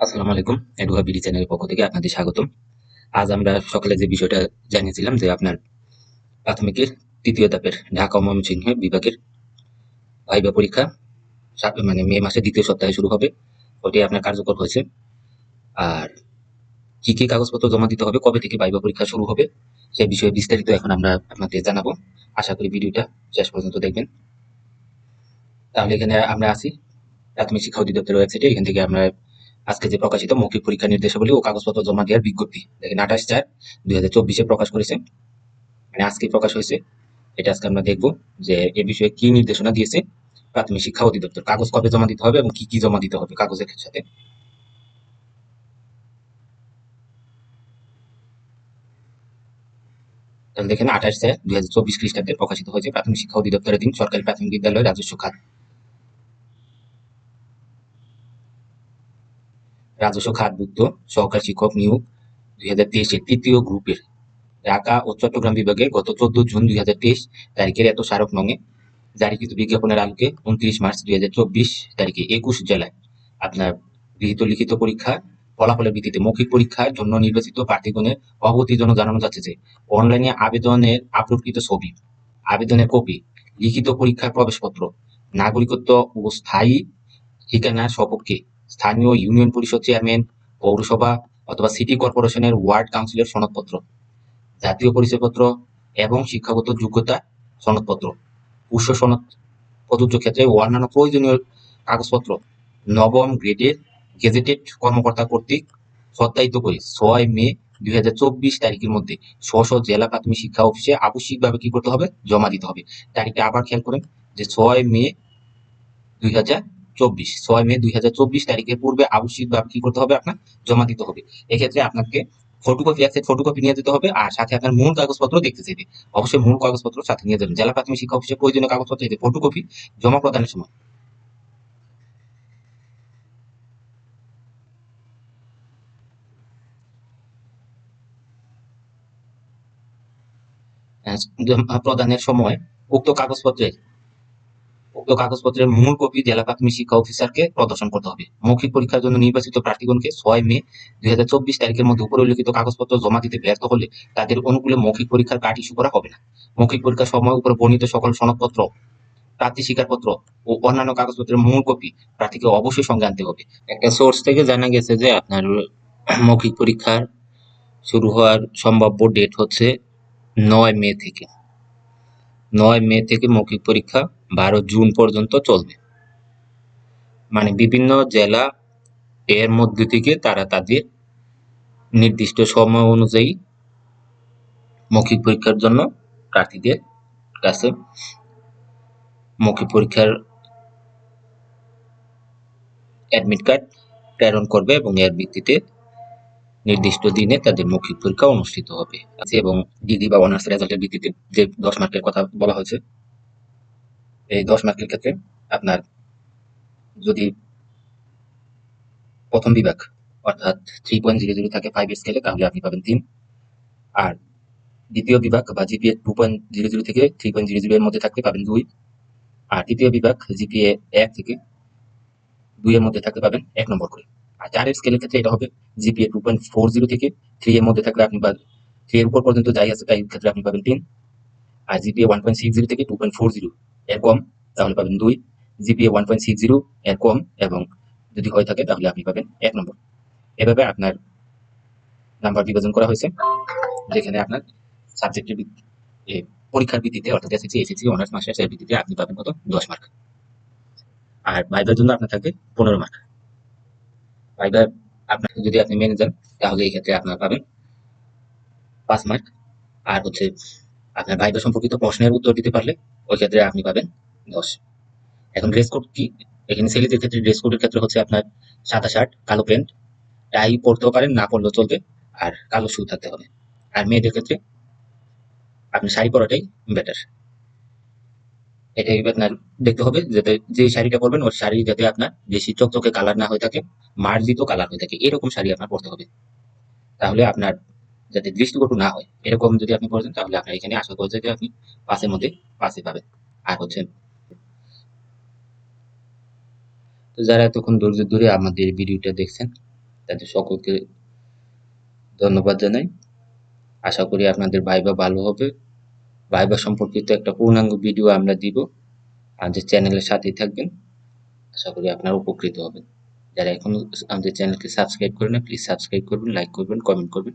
আসসালামু আলাইকুম, এডুহা বিডি চ্যানেলের পক্ষ থেকে আপনাদের স্বাগতম। আজ আমরা সকালে যে বিষয়টা জানিয়েছিলাম যে আপনার প্রাথমিকের তৃতীয় ধাপের ঢাকা ময়মনসিংহ বিভাগের ভাইবা পরীক্ষা মানে মে মাসের দ্বিতীয় সপ্তাহে শুরু হবে। ওটি আপনার কার্যকর হয়েছে। আর কি কি কাগজপত্র জমা দিতে হবে, কবে থেকে ভাইবা পরীক্ষা শুরু হবে, সে বিষয়ে বিস্তারিত এখন আমরা আপনাদের জানাব। আশা করি ভিডিওটা শেষ পর্যন্ত দেখবেন। তাহলে এখানে আমরা আছি প্রাথমিক শিক্ষা অধিদপ্তরের ওয়েবসাইটে, এখান থেকে আমরা আজকে যে প্রকাশিত মৌখিক পরীক্ষা নির্দেশাবলী ও কাগজপত্র জমা দেওয়ার বিজ্ঞপ্তি, দেখেন আঠাশ চার দুই হাজার চব্বিশে প্রকাশ করেছে। মানে আজকে প্রকাশ হয়েছে। এটা আজকে আমরা দেখব যে এ বিষয়ে কি নির্দেশনা দিয়েছে প্রাথমিক শিক্ষা অধিদপ্তর। কাগজ কবে জমা দিতে হবে এবং কি কি জমা দিতে হবে কাগজের সাথে। দেখেন আঠাশ চার দুই হাজার চব্বিশ খ্রিস্টাব্দে প্রকাশিত হয়েছে প্রাথমিক শিক্ষা অধিদপ্তরের দিন সরকারি প্রাথমিক বিদ্যালয় রাজস্ব খাত। রাজস্ব খাতভুক্ত সহকারী শিক্ষক নিয়োগ দুই হাজার তৃতীয় গ্রুপের। ঢাকা ও চট্টগ্রাম বিভাগে গত চোদ্দ জুন দুই হাজার তেইশ তারিখের এত স্মারক নঙে জারিকৃত বিজ্ঞাপনের আলোকে উনত্রিশ মার্চ দুই হাজার চব্বিশ তারিখে একুশ জেলায় আপনার গৃহীত লিখিত পরীক্ষা, ফলাফলের ভিত্তিতে মৌখিক পরীক্ষার জন্য নির্বাচিত প্রার্থীগণের অবগতির জন্য জানানো যাচ্ছে যে অনলাইনে আবেদনের আপলোডকৃত ছবি, আবেদনের কপি, লিখিত পরীক্ষার প্রবেশপত্র, নাগরিকত্ব ও স্থায়ী ঠিকানার সপক্ষে স্থানীয় ইউনিয়ন পরিষদ চেয়ারম্যান, পৌরসভা অথবা সিটি কর্পোরেশনের ওয়ার্ড কাউন্সিলের সনদপত্র, জাতীয় পরিচয়পত্র এবং শিক্ষাগত যোগ্যতা সনদপত্র, উৎস সনদ, প্রযোজ্য ক্ষেত্রে অন্যান্য প্রয়োজনীয় কাগজপত্র, নবম গ্রেডের গেজেটেড কর্মকর্তা কর্তৃক সত্যায়িত করে ছয় মে দুই হাজার চব্বিশ তারিখের মধ্যে স্ব স্ব জেলা প্রাথমিক শিক্ষা অফিসে আবশ্যিকভাবে কি করতে হবে? জমা দিতে হবে। তারিখটা আবার খেয়াল করেন যে ছয় মে দুই হাজার চব্বিশ। ছয় মে দুই হাজার চব্বিশ তারিখের পূর্বে আবশ্যিকভাবে কি করতে হবে আপনার? জমা দিতে হবে। এক্ষেত্রে আপনাকে ফটোকপি এক সেট ফটোকপি নিয়ে যেতে হবে আর সাথে আপনার মূল কাগজপত্র দেখতে চাইবে। অবশ্যই মূল কাগজপত্র সাথে নিয়ে যাবেন। জেলা প্রাথমিক শিক্ষা অফিসে প্রয়োজনীয় কাগজপত্র এতে ফটোকপি জমা প্রদানের সময়। প্রদানের সময় উক্ত কাগজপত্রের উক্ত কাগজপত্রের মূল কপি জেলা প্রাথমিক শিক্ষা অফিসারকে প্রদর্শন করতে হবে। মৌখিক পরীক্ষার জন্য নির্বাচিত প্রার্থীগণকে ছয় মে দুই হাজার চব্বিশ তারিখের মধ্যে উপরে উল্লেখিত কাগজপত্র জমা দিতে ব্যর্থ হলে তাদের অনুকূলে মৌখিক পরীক্ষার কার্ড ইস্যু করা হবে না। মৌখিক পরীক্ষার সময় উপরে বর্ণিত সকল সনদপত্র, প্রার্থী স্বীকারপত্র ও অন্যান্য কাগজপত্রের মূল কপি প্রার্থীকে অবশ্যই সঙ্গে আনতে হবে। একটা সোর্স থেকে জানা গেছে যে আপনার মৌখিক পরীক্ষার শুরু হওয়ার সম্ভাব্য ডেট হচ্ছে নয় মে থেকে। নয় মে থেকে মৌখিক পরীক্ষা বারো জুন পর্যন্ত চলবে। মানে বিভিন্ন জেলা এর মধ্যে থেকে তারা তাদের নির্দিষ্ট সময় অনুযায়ী মৌখিক পরীক্ষার জন্য প্রার্থীদের কাছে মৌখিক পরীক্ষার অ্যাডমিট কার্ড প্রেরণ করবে এবং এর ভিত্তিতে নির্দিষ্ট দিনে তাদের মৌখিক পরীক্ষা অনুষ্ঠিত হবে। এবং ডিগ্রি বা অনার্স রেজাল্টের ভিত্তিতে যে দশ মার্কের কথা বলা হয়েছে এই দশ মার্কের ক্ষেত্রে আপনার যদি প্রথম বিভাগ, অর্থাৎ থ্রি পয়েন্ট জিরো জিরো থাকে ফাইভ স্কেলে তাহলে আপনি পাবেন তিন। আর দ্বিতীয় বিভাগ বা GPA two point zero zero থেকে থ্রি পয়েন্ট জিরো জিরো এর মধ্যে থাকতে পাবেন দুই। আর তৃতীয় বিভাগ জিপিএ এক থেকে দুইয়ের মধ্যে থাকতে পাবেন এক নম্বর করে। আর চারের স্কেলের ক্ষেত্রে এটা হবে GPA two point four zero থেকে থ্রি এর মধ্যে থাকলে আপনি থ্রি এর উপর পর্যন্ত যাই আছে, তাই ক্ষেত্রে আপনি পাবেন তিন। আর GPA one point six zero থেকে টু পয়েন্ট ফোর জিরো এর কম তাহলে পাবেন দুই, GPA one point six zero এর কম এবং যদি হয়ে থাকে তাহলে আপনি পাবেন এক নম্বর। এভাবে আপনার নাম্বার বিভাজন করা হয়েছে, যেখানে আপনার সাবজেক্টের পরীক্ষার ভিত্তিতে, অর্থাৎ এসএসসি এসএসসি অনার্স এর ভিত্তিতে আপনি পাবেন কত? দশ মার্ক আর ভাইবার জন্য আপনার থাকবে পনেরো মার্ক ভাইবার আপনার যদি আপনি মেনে যান, তাহলে এই ক্ষেত্রে আপনার পাবেন পাঁচ মার্ক আর হচ্ছে আপনার ভাইবার সম্পর্কিত প্রশ্নের উত্তর দিতে পারলে ওই ক্ষেত্রে আপনি পাবেন দশ। এখন ড্রেস কোড কি? এখানে ছেলেদের ক্ষেত্রে ড্রেস কোডের ক্ষেত্রে হচ্ছে আপনার সাদা শার্ট কালো প্যান্ট টাই পরতেও পারেন, না পরলেও চলবে, আর কালো শু থাকতে হবে। আর মেয়েদের ক্ষেত্রে আপনি শাড়ি পরাটাই বেটার এটাই আপনার দেখতে হবে, যাতে যে শাড়িটা পরবেন, ওর শাড়ি যাতে আপনার বেশি চকচকে কালার না হয়ে থাকে, মার্জিত কালার হয়ে থাকে, এরকম শাড়ি আপনার পরতে হবে। তাহলে আপনার যাতে দৃষ্টিকটু না হয়। এরকম যদি আপনি পড়েন তাহলে আপনার এখানে আশা করছে যে আপনি পাসের মধ্যে পাসে পাবেন। আর হচ্ছে তো যারা এতক্ষণ ধৈর্য ধরে আমাদের ভিডিওটা দেখছেন, তাদের সকলকে ধন্যবাদ জানাই। আশা করি আপনাদের ভাইবা ভালো হবে। ভাইবা সম্পর্কিত একটা পূর্ণাঙ্গ ভিডিও আমরা দিব। আমাদের চ্যানেলের সাথেই থাকবেন। আশা করি আপনারা উপকৃত হবেন। যারা এখনও আমাদের চ্যানেলকে সাবস্ক্রাইব করেন প্লিজ সাবস্ক্রাইব করবেন, লাইক করবেন, কমেন্ট করবেন।